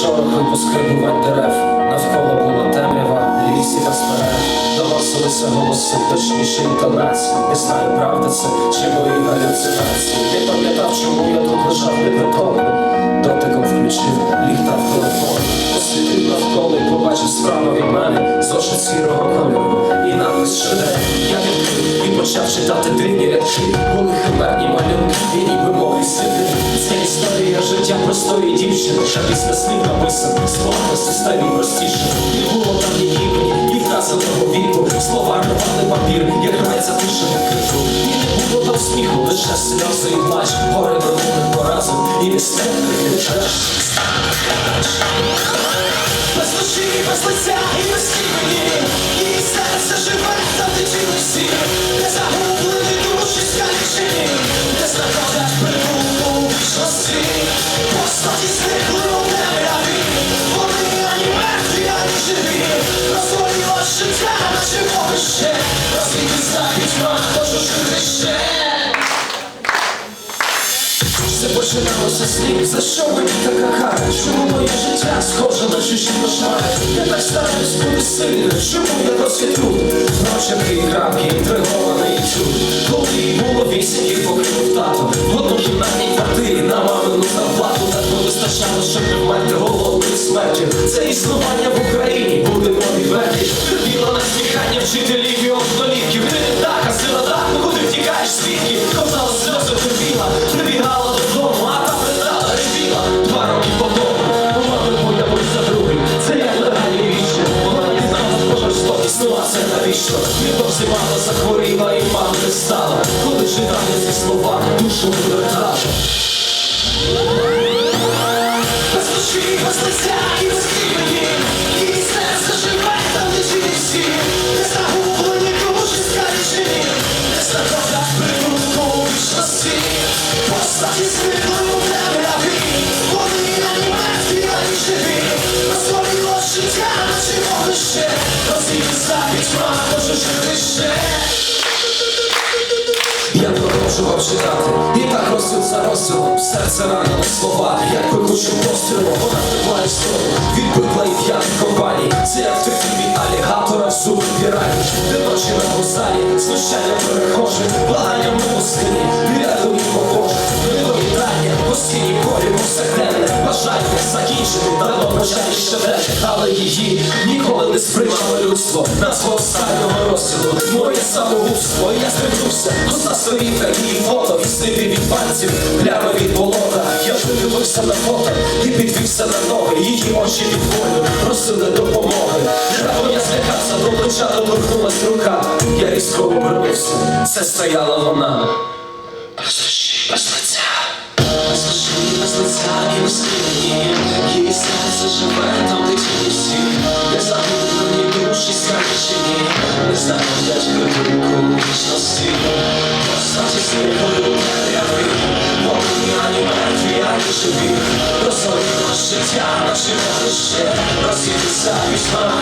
шорохи поскрибувань дерев, навколо було темрява, лісі та сперев. Доносилися голоси, точніше інтонації. Не знаю, правда це чи мої галюцинації. Не пам'ятав, чому я тут лежав непритомним. Дотиком включив ліхтар в телефон. Посвітив навколо і побачив справа від мене зошит сірого кольору. І напис шедевр. Я відкрив і почав читати дивні рядки. Були химерні малюнки, і ніби мови сліди. Історія життя простої дівчини. Що після слів написано, слова старі простіше. Не було там ні імені, ні вказаного віку. Слова рвали папір, як грається тиша на криту. І не було там сміху, лише сльози і плач. Горе минулих поразок і нестерпних відчаш. Без душі, без лиця і без імені починалося з за що мені така кара? Чому моє життя схоже на чужі кошмари? Я так стараюсь бути сильним, чому я досі тут? І крапки, інтригований і чуд Коли їй було вісім, їх покинув тато В однокімнатній квартирі на мамину зарплату Так не вистачало, щоб не вмерти голодною смертю Це існування в Україні, будемо відверті Терпіла на сміхання вчителів навіщо? Відовсі мама захворіла і мама не стала. Коли читання ці слова, душу вивертала Без душі, без лиця і без імені. Серце живе всі. Не загублені душі скалічені Не знаходять притулку у вічності Постаті зникли Серце ранило слова, як пекучим пострілом Вона втекла історію, відбитла і п'яних компаній Це як втекти фільмі алігатора зуби пірані Де ночі на вокзалі, знущання перехожих Благання в пустині, ряду і похожих Вітання, постійні полі, повсякденне Бажання закінчити, давно почати щоденне Але її ніколи не сприймало людство. Назва останнього розділу, моє самогубство. Я здригнувся, коса сторінка, її фото. І сліди від пальців, плями від болота. Я подивився на фото і підвівся на ноги. Її очі від болю просили допомоги. Раптом я злякався, до плеча доторкнулась рука. Я різко обернувся, це стояла вона. Без душі, лиця і без імені Її серце живе там, де ті всі Не загублені душі скалічені Не знаходять притулку у вічності Постаті у темряві Вони ані мертві, ані живі Розгоріло життя, вогнище Розсвітиться пітьма,